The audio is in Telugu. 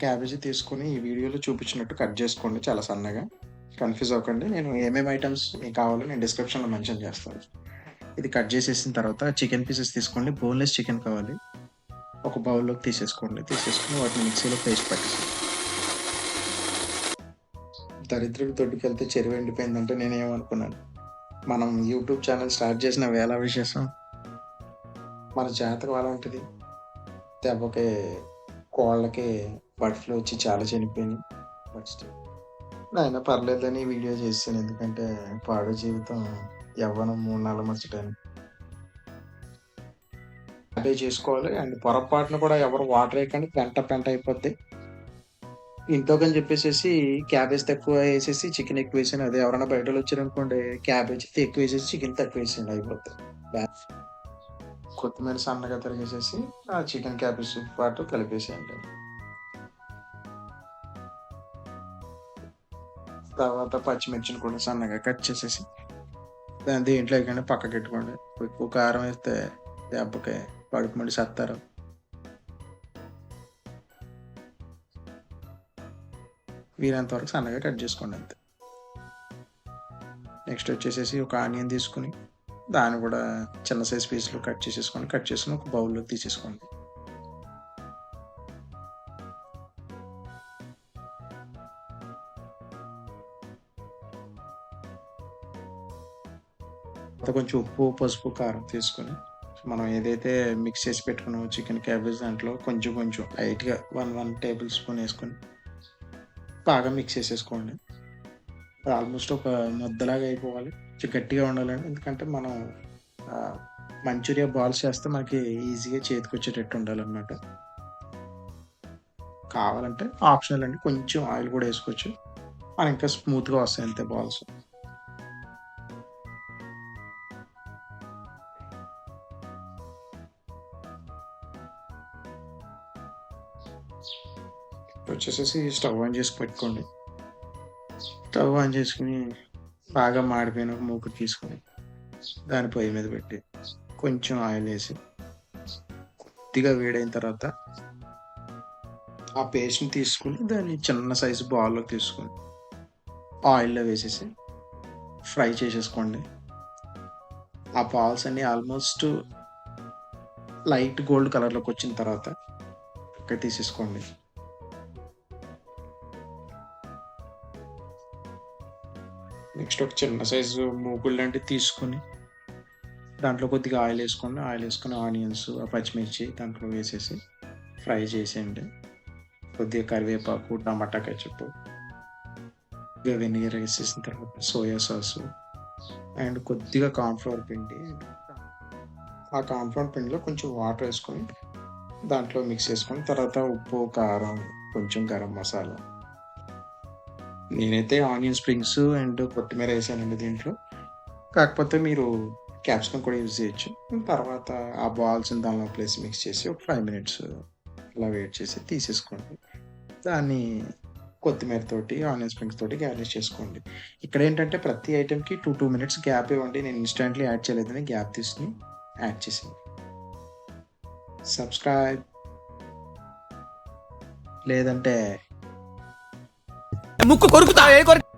క్యాబేజీ తీసుకొని ఈ వీడియోలో చూపించినట్టు కట్ చేసుకోండి చాలా సన్నగా. కన్ఫ్యూజ్ అవ్వకండి. నేను ఏమేమి ఐటమ్స్ మీకు కావాలో నేను డిస్క్రిప్షన్లో మెన్షన్ చేస్తాను. ఇది కట్ చేసేసిన తర్వాత చికెన్ పీసెస్ తీసుకోండి. బోన్లెస్ చికెన్ కావాలి. ఒక బౌల్లోకి తీసేసుకోండి. తీసేసుకుని వాటిని మిక్సీలో పేస్ట్ పట్టేసుకోండి. దరిద్రుడి తొట్టుకు వెళ్తే చెరువు ఎండిపోయిందంటే నేనేమనుకున్నాను? మనం యూట్యూబ్ ఛానల్ స్టార్ట్ చేసిన వేళ విశేషం. మన జాతకం అలాంటిది. దెబ్బకి కోళ్ళకి బర్డ్ ఫ్లూ వచ్చి చాలా చనిపోయినాయి బట్ స్టిల్ నాయన పర్లేదని వీడియో చేస్తాను. ఎందుకంటే పాడు జీవితం యవ్వనం మూడు నెలలు మర్చిపోయాను అదే చేసుకోవాలి. అండ్ పొరపాటున కూడా ఎవరు వాటర్ వేయకండి. పెంట పెంట అయిపోద్ది. ఇంట్లోకని చెప్పేసి క్యాబేజ్ తక్కువ వేసేసి చికెన్ ఎక్కువ వేసాను. అదే ఎవరైనా బయట వచ్చారనుకోండి క్యాబేజ్ ఎక్కువ వేసేసి చికెన్ తక్కువ వేసాను అయిపోతుంది బ్యా- కొత్తిమీర సన్నగా తరిగేసేసి ఆ చికెన్ క్యాబేజ్ పాటు కలిపేసేయండి. తర్వాత పచ్చిమిర్చిని కూడా సన్నగా కట్ చేసేసి దాని దీంట్లో ఎక్కడ పక్కకి పెట్టుకోండి. ఎక్కువ కారం వేస్తే దెబ్బకి పడుకుమండి సత్తారు. వీరంత వరకు సన్నగా కట్ చేసుకోండి అంతే. నెక్స్ట్ వచ్చేసేసి ఒక ఆనియన్ తీసుకుని దాన్ని కూడా చిన్న సైజ్ పీసులు కట్ చేసేసుకొని కట్ చేసుకుని ఒక బౌల్లో తీసేసుకోండి. కొంచెం ఉప్పు పసుపు కారం తీసుకొని మనం ఏదైతే మిక్స్ చేసి పెట్టుకున్నామో చికెన్ క్యాబేజ్ దాంట్లో కొంచెం కొంచెం లైట్గా వన్ వన్ టేబుల్ స్పూన్ వేసుకొని బాగా మిక్స్ చేసేసుకోండి. ఆల్మోస్ట్ ఒక ముద్దలాగా అయిపోవాలి. కొంచెం గట్టిగా ఉండాలండి. ఎందుకంటే మనం మంచూరియా బాల్స్ చేస్తే మనకి ఈజీగా చేతికి వచ్చేటట్టు ఉండాలన్నమాట. కావాలంటే ఆప్షనల్ అండి. కొంచెం ఆయిల్ కూడా వేసుకోవచ్చు. మనం ఇంకా స్మూత్గా వస్తాయి అంతే బాల్స్ వచ్చేసేసి స్టవ్ ఆన్ చేసి పెట్టుకోండి. స్టవ్ ఆన్ చేసుకుని బాగా మాడిపోయిన ఒక మూకుడు తీసుకొని దాని పొయ్యి మీద పెట్టి కొంచెం ఆయిల్ వేసి కొద్దిగా వేడైన తర్వాత ఆ పేస్ట్ని తీసుకుని దాన్ని చిన్న సైజు బౌల్లో తీసుకుని ఆయిల్లో వేసేసి ఫ్రై చేసేసుకోండి. ఆ బాల్స్ అన్ని ఆల్మోస్ట్ లైట్ గోల్డ్ కలర్లోకి వచ్చిన తర్వాత ఇక్కడ తీసేసుకోండి. నెక్స్ట్ ఒక చిన్న సైజు మూకుడు లాంటివి తీసుకుని దాంట్లో కొద్దిగా ఆయిల్ వేసుకోండి ఆయిల్ వేసుకొని ఆనియన్స్ పచ్చిమిర్చి దాంట్లో వేసేసి ఫ్రై చేసేయండి. కొద్దిగా కరివేపాకు టమాటా కచ్చప్పు కొద్దిగా వెనిగర్ వేసేసిన తర్వాత సోయా సాస్ అండ్ కొద్దిగా కాన్ఫ్లవర్ పిండి. ఆ కాన్ఫ్లవర్ పిండిలో కొంచెం వాటర్ వేసుకొని దాంట్లో మిక్స్ చేసుకొని తర్వాత ఉప్పు కారం కొంచెం గరం మసాలా నేనైతే ఆనియన్ స్ప్రింగ్స్ అండ్ కొత్తిమీర వేసానండి దీంట్లో. కాకపోతే మీరు క్యాప్సికమ్ కూడా యూజ్ చేయొచ్చు. తర్వాత ఆ బాల్స్ దానిలో ప్లేస్ మిక్స్ చేసి ఒక ఫైవ్ మినిట్స్ అలా వెయిట్ చేసి తీసేసుకోండి. దాన్ని కొత్తిమీర తోటి ఆనియన్ స్ప్రింగ్స్ తోటి గార్నిష్ చేసుకోండి. ఇక్కడ ఏంటంటే ప్రతి ఐటెంకి టూ టూ మినిట్స్ గ్యాప్ ఇవ్వండి. నేను ఇన్స్టెంట్లీ యాడ్ చేయలేదని గ్యాప్ తీసుకుని యాడ్ చేసింది సబ్స్క్రైబ్ లేదంటే ముక్కు కొరుకుతా ఏ కొరకు